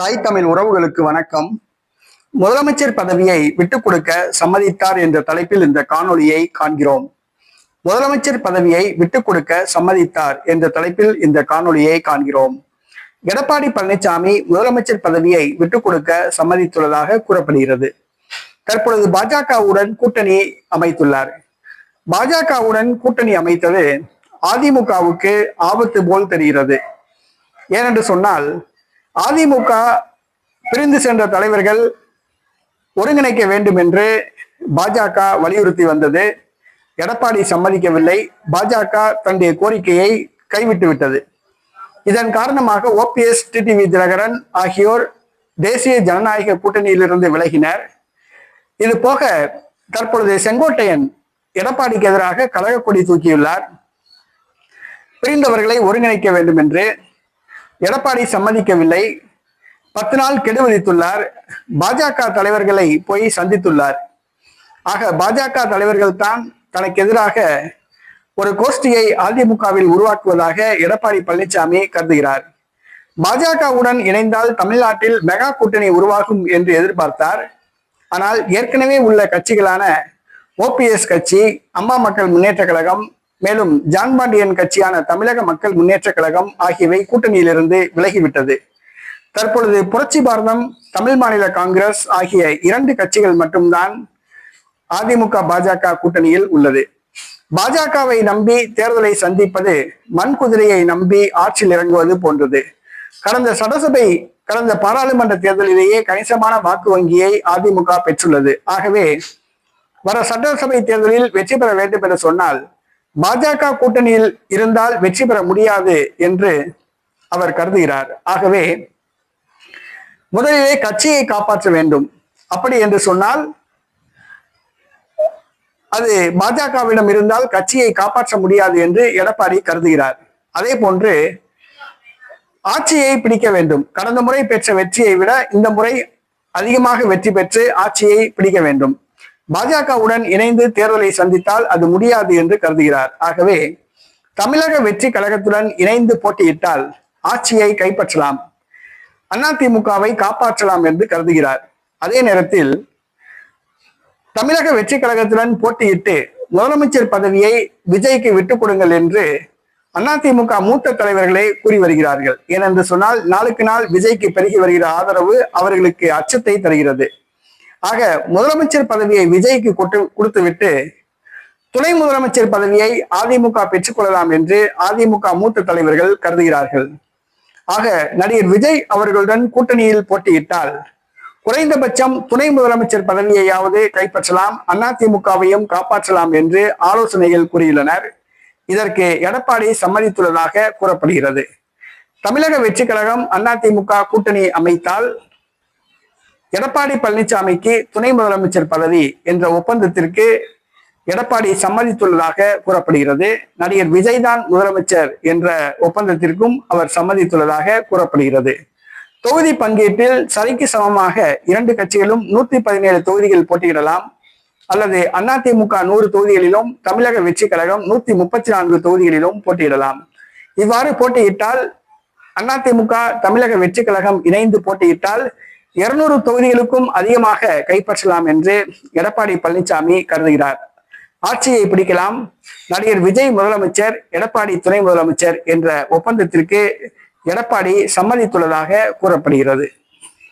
தாய் தமிழ் உறவுகளுக்கு வணக்கம். முதலமைச்சர் பதவியை விட்டுக் கொடுக்க சம்மதித்தார் என்ற தலைப்பில் இந்த காணொளியை காண்கிறோம். முதலமைச்சர் பதவியை விட்டுக் கொடுக்க சம்மதித்தார் என்ற தலைப்பில் இந்த காணொளியை காண்கிறோம். எடப்பாடி பழனிசாமி முதலமைச்சர் பதவியை விட்டுக் கொடுக்க சம்மதித்துள்ளதாக கூறப்படுகிறது. தற்பொழுது பாஜகவுடன் கூட்டணி அமைத்துள்ளார். பாஜகவுடன் கூட்டணி அமைத்தது அதிமுகவுக்கு ஆபத்து போல் தெரிகிறது. ஏனென்று சொன்னால் அதிமுக பிரிந்து சென்ற தலைவர்கள் ஒருங்கிணைக்க வேண்டும் என்று பாஜக வலியுறுத்தி வந்தது. எடப்பாடி சம்மதிக்கவில்லை. பாஜக தன்னுடைய கோரிக்கையை கைவிட்டு விட்டது. இதன் காரணமாக ஓபிஎஸ் டிடிவி தினகரன் ஆகியோர் தேசிய ஜனநாயக கூட்டணியிலிருந்து விலகினர். இது போக தற்பொழுது செங்கோட்டையன் எடப்பாடிக்கு எதிராக கழகக்கொடி தூக்கியுள்ளார். பிரிந்தவர்களை ஒருங்கிணைக்க வேண்டும் என்று எடப்பாடி சம்மதிக்கவில்லை. பத்து நாள் கெடு விதித்துள்ளார் பாஜக தலைவர்களை போய் சந்தித்துள்ளார். ஆக பாஜக தலைவர்கள் தான் தனக்கு எதிராக ஒரு கோஷ்டியை அதிமுகவில் உருவாக்குவதாக எடப்பாடி பழனிசாமி கருதுகிறார். பாஜகவுடன் இணைந்தால் தமிழ்நாட்டில் மெகா கூட்டணி உருவாகும் என்று எதிர்பார்த்தார். ஆனால் ஏற்கனவே உள்ள கட்சிகளான ஓபிஎஸ் கட்சி அம்மா மக்கள் முன்னேற்ற கழகம் மேலும் ஜான் பாண்டியன் கட்சியான தமிழக மக்கள் முன்னேற்ற கழகம் ஆகியவை கூட்டணியிலிருந்து விலகிவிட்டது. தற்பொழுது புரட்சி பாரதம் தமிழ் மாநில காங்கிரஸ் ஆகிய இரண்டு கட்சிகள் மட்டும்தான் அதிமுக பாஜக கூட்டணியில் உள்ளது. பாஜகவை நம்பி தேர்தலை சந்திப்பது மண் குதிரையை நம்பி ஆட்சியில் இறங்குவது போன்றது. கடந்த சட்டசபை கடந்த பாராளுமன்ற தேர்தலிலேயே கணிசமான வாக்கு வங்கியை அதிமுக பெற்றுள்ளது. ஆகவே வர சட்டசபை தேர்தலில் வெற்றி பெற வேண்டும் என்று சொன்னால் பாஜக கூட்டணியில் இருந்தால் வெற்றி பெற முடியாது என்று அவர் கருதுகிறார். ஆகவே முதலிலே கட்சியை காப்பாற்ற வேண்டும். அப்படி என்று சொன்னால் அது பாஜகவிடம் இருந்தால் கட்சியை காப்பாற்ற முடியாது என்று எடப்பாடி கருதுகிறார். அதே போன்று ஆட்சியை பிடிக்க வேண்டும். கடந்த முறை பெற்ற வெற்றியை விட இந்த முறை அதிகமாக வெற்றி பெற்று ஆட்சியை பிடிக்க வேண்டும். பாஜகவுடன் இணைந்து தேர்தலை சந்தித்தால் அது முடியாது என்று கருதுகிறார். ஆகவே தமிழக வெற்றி கழகத்துடன் இணைந்து போட்டியிட்டால் ஆட்சியை கைப்பற்றலாம். அதிமுகவை காப்பாற்றலாம் என்று கருதுகிறார். அதே நேரத்தில் தமிழக வெற்றி கழகத்துடன் போட்டியிட்டு முதலமைச்சர் பதவியை விஜய்க்கு விட்டுக் கொடுங்கள் என்று அதிமுக மூத்த தலைவர்களே கூறி வருகிறார்கள். ஏனென்று சொன்னால் நாளுக்கு நாள் விஜய்க்கு பெருகி வருகிற ஆதரவு அவர்களுக்கு அச்சத்தை தருகிறது. ஆக முதலமைச்சர் பதவியை விஜய்க்கு கொட்டு கொடுத்து துணை முதலமைச்சர் பதவியை அதிமுக பெற்றுக்கொள்ளலாம் என்று அதிமுக மூத்த தலைவர்கள் கருதுகிறார்கள். ஆக நடிகர் விஜய் அவர்களுடன் கூட்டணியில் போட்டியிட்டால் குறைந்தபட்சம் துணை முதலமைச்சர் பதவியையாவது கைப்பற்றலாம் அதிமுகவையும் காப்பாற்றலாம் என்று ஆலோசனைகள் கூறியுள்ளனர். இதற்கு எடப்பாடி சம்மதித்துள்ளதாக கூறப்படுகிறது. தமிழக வெற்றி கழகம் அதிமுக கூட்டணி அமைத்தால் எடப்பாடி பழனிசாமிக்கு துணை முதலமைச்சர் பதவி என்ற ஒப்பந்தத்திற்கு எடப்பாடி சம்மதித்துள்ளதாக கூறப்படுகிறது. நடிகர் விஜய் தான் முதலமைச்சர் என்ற ஒப்பந்தத்திற்கும் அவர் சம்மதித்துள்ளதாக கூறப்படுகிறது. தொகுதி பங்கீட்டில் சரிக்கு சமமாக இரண்டு கட்சிகளும் நூத்தி பதினேழு தொகுதிகள் போட்டியிடலாம். அல்லது அதிமுக நூறு தொகுதிகளிலும் தமிழக வெற்றி கழகம் நூத்தி முப்பத்தி நான்கு தொகுதிகளிலும் போட்டியிடலாம். இவ்வாறு போட்டியிட்டால் அதிமுக தமிழக வெற்றி கழகம் இணைந்து போட்டியிட்டால் இருநூறு தொகுதிகளுக்கும் அதிகமாக கைப்பற்றலாம் என்று எடப்பாடி பழனிசாமி கருதுகிறார். ஆட்சியை பிடிக்கலாம். நடிகர் விஜய் முதலமைச்சர் எடப்பாடி துணை முதலமைச்சர் என்ற ஒப்பந்தத்திற்கு எடப்பாடி சம்மதித்துள்ளதாக கூறப்படுகிறது.